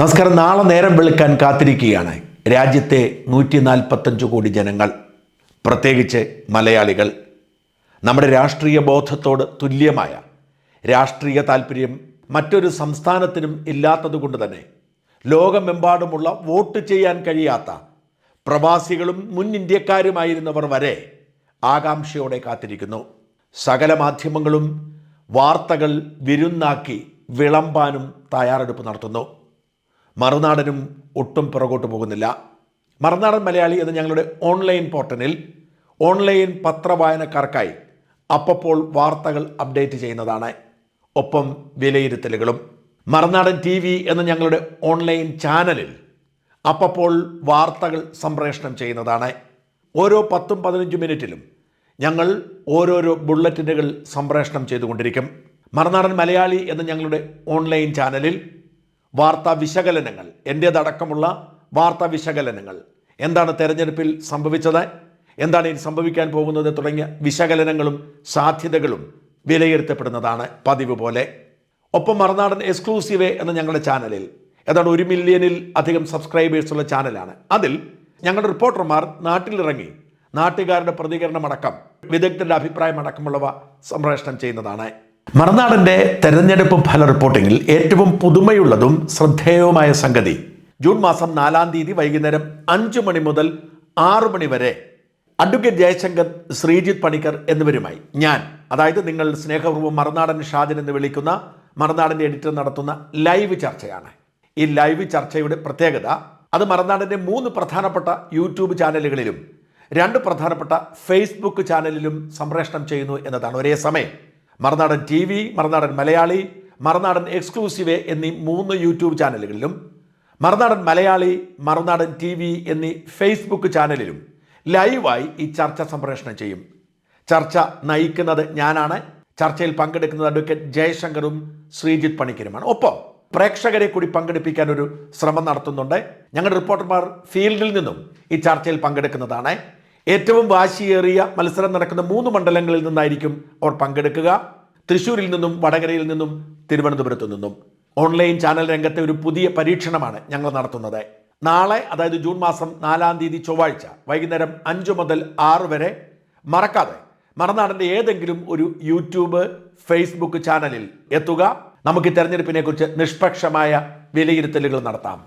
നമസ്കാരം. നാളെ നേരം വെളുക്കാൻ കാത്തിരിക്കുകയാണ്. രാജ്യത്തെ നൂറ്റി നാൽപ്പത്തഞ്ച് കോടി ജനങ്ങൾ പ്രത്യേകിച്ച് മലയാളികൾ. നമ്മുടെ രാഷ്ട്രീയ ബോധത്തോട് തുല്യമായ രാഷ്ട്രീയ താല്പര്യം മറ്റൊരു സംസ്ഥാനത്തിനും ഇല്ലാത്തതുകൊണ്ട് തന്നെ ലോകമെമ്പാടുമുള്ള വോട്ട് ചെയ്യാൻ കഴിയാത്ത പ്രവാസികളും മുൻ ഇന്ത്യക്കാരുമായിരുന്നവർ വരെ ആകാംക്ഷയോടെ കാത്തിരിക്കുന്നു. സകല മാധ്യമങ്ങളും വാർത്തകൾ വിരുന്നാക്കി വിളമ്പാനും തയ്യാറെടുപ്പ് നടത്തുന്നു. മറുനാടനും ഒട്ടും പുറകോട്ട് പോകുന്നില്ല. മറുനാടൻ മലയാളി എന്ന ഞങ്ങളുടെ ഓൺലൈൻ പോർട്ടലിൽ ഓൺലൈൻ പത്രവായനക്കാർക്കായി അപ്പപ്പോൾ വാർത്തകൾ അപ്ഡേറ്റ് ചെയ്യുന്നതാണ്. ഒപ്പം വിലയിരുത്തലുകളും. മറുനാടൻ ടി വി എന്ന ഞങ്ങളുടെ ഓൺലൈൻ ചാനലിൽ അപ്പപ്പോൾ വാർത്തകൾ സംപ്രേഷണം ചെയ്യുന്നതാണ്. ഓരോ പത്തും പതിനഞ്ചും മിനിറ്റിലും ഞങ്ങൾ ഓരോരോ ബുള്ളറ്റിനുകൾ സംപ്രേഷണം ചെയ്തുകൊണ്ടിരിക്കും. മറുനാടൻ മലയാളി എന്ന ഞങ്ങളുടെ ഓൺലൈൻ ചാനലിൽ വാർത്താ വിശകലനങ്ങൾ. എന്റേതടക്കമുള്ള വാർത്താ വിശകലനങ്ങൾ. എന്താണ് തെരഞ്ഞെടുപ്പിൽ സംഭവിച്ചത്? എന്താണ് ഇനി സംഭവിക്കാൻ പോകുന്നത് തുടങ്ങിയ വിശകലനങ്ങളും സാധ്യതകളും വിലയിരുത്തപ്പെടുന്നതാണ് പതിവ് പോലെ. ഒപ്പം മറുനാടൻ എക്സ്ക്ലൂസീവ് എന്ന ഞങ്ങളുടെ ചാനലിൽ ഏതാണ്ട് ഒരു മില്യണിൽ അധികം സബ്സ്ക്രൈബേഴ്സുള്ള ചാനലാണ്. അതിൽ ഞങ്ങളുടെ റിപ്പോർട്ടർമാർ നാട്ടിലിറങ്ങി നാട്ടുകാരുടെ പ്രതികരണമടക്കം വിദഗ്ധരുടെ അഭിപ്രായമടക്കമുള്ളവ സംപ്രേഷണം ചെയ്യുന്നതാണ്. മറുനാടന്റെ തെരഞ്ഞെടുപ്പ് ഫല റിപ്പോർട്ടിങ്ങിൽ ഏറ്റവും പുതുമയുള്ളതും ശ്രദ്ധേയവുമായ സംഗതി. ജൂൺ മാസം നാലാം തീയതി വൈകുന്നേരം അഞ്ചു മണി മുതൽ ആറു മണി വരെ അഡ്വക്കേറ്റ് ജയശങ്കർ ശ്രീജിത്ത് പണിക്കർ എന്നിവരുമായി ഞാൻ അതായത് നിങ്ങൾ സ്നേഹപൂർവം മറുനാടൻ ഷാജൻ എന്ന് വിളിക്കുന്ന മറുനാടന്റെ എഡിറ്റർ നടത്തുന്ന ലൈവ് ചർച്ചയാണ്. ഈ ലൈവ് ചർച്ചയുടെ പ്രത്യേകത അത് മറുനാടന്റെ മൂന്ന് പ്രധാനപ്പെട്ട യൂട്യൂബ് ചാനലുകളിലും രണ്ട് പ്രധാനപ്പെട്ട ഫേസ്ബുക്ക് ചാനലിലും സംപ്രേഷണം ചെയ്യുന്നു എന്നതാണ് ഒരേ സമയം. Marunadan T V Marunadan Malayali Marunadan exclusive എന്നീ മൂന്ന് യൂട്യൂബ് ചാനലുകളിലും മറുനാടൻ മലയാളി മറുനാടൻ ടി വി എന്നീ ഫേസ്ബുക്ക് ചാനലിലും ലൈവായി ഈ ചർച്ച സംപ്രേഷണം ചെയ്യും. ചർച്ച നയിക്കുന്നത് ഞാനാണ്. ചർച്ചയിൽ പങ്കെടുക്കുന്നത് അഡ്വക്കേറ്റ് ജയശങ്കറും ശ്രീജിത്ത് പണിക്കരുമാണ്. ഒപ്പം പ്രേക്ഷകരെ കൂടി പങ്കെടുപ്പിക്കാൻ ഒരു ശ്രമം നടത്തുന്നുണ്ട്. ഞങ്ങളുടെ റിപ്പോർട്ടർമാർ ഫീൽഡിൽ നിന്നും ഈ ചർച്ചയിൽ പങ്കെടുക്കുന്നതാണ്. ഏറ്റവും വാശിയേറിയ മത്സരം നടക്കുന്ന മൂന്ന് മണ്ഡലങ്ങളിൽ നിന്നായിരിക്കും അവർ പങ്കെടുക്കുക. തൃശ്ശൂരിൽ നിന്നും വടകരയിൽ നിന്നും തിരുവനന്തപുരത്തു നിന്നും. ഓൺലൈൻ ചാനൽ രംഗത്തെ ഒരു പുതിയ പരീക്ഷണമാണ് ഞങ്ങൾ നടത്തുന്നത്. നാളെ അതായത് ജൂൺ മാസം നാലാം തീയതി ചൊവ്വാഴ്ച വൈകുന്നേരം അഞ്ച് മുതൽ ആറ് വരെ. മറക്കാതെ മറന്നാടിന്റെ ഏതെങ്കിലും ഒരു യൂട്യൂബ് ഫേസ്ബുക്ക് ചാനലിൽ എത്തുക. നമുക്ക് തിരഞ്ഞെടുപ്പിനെക്കുറിച്ച് തെരഞ്ഞെടുപ്പിനെ കുറിച്ച് നിഷ്പക്ഷമായ വിലയിരുത്തലുകൾ നടത്താം.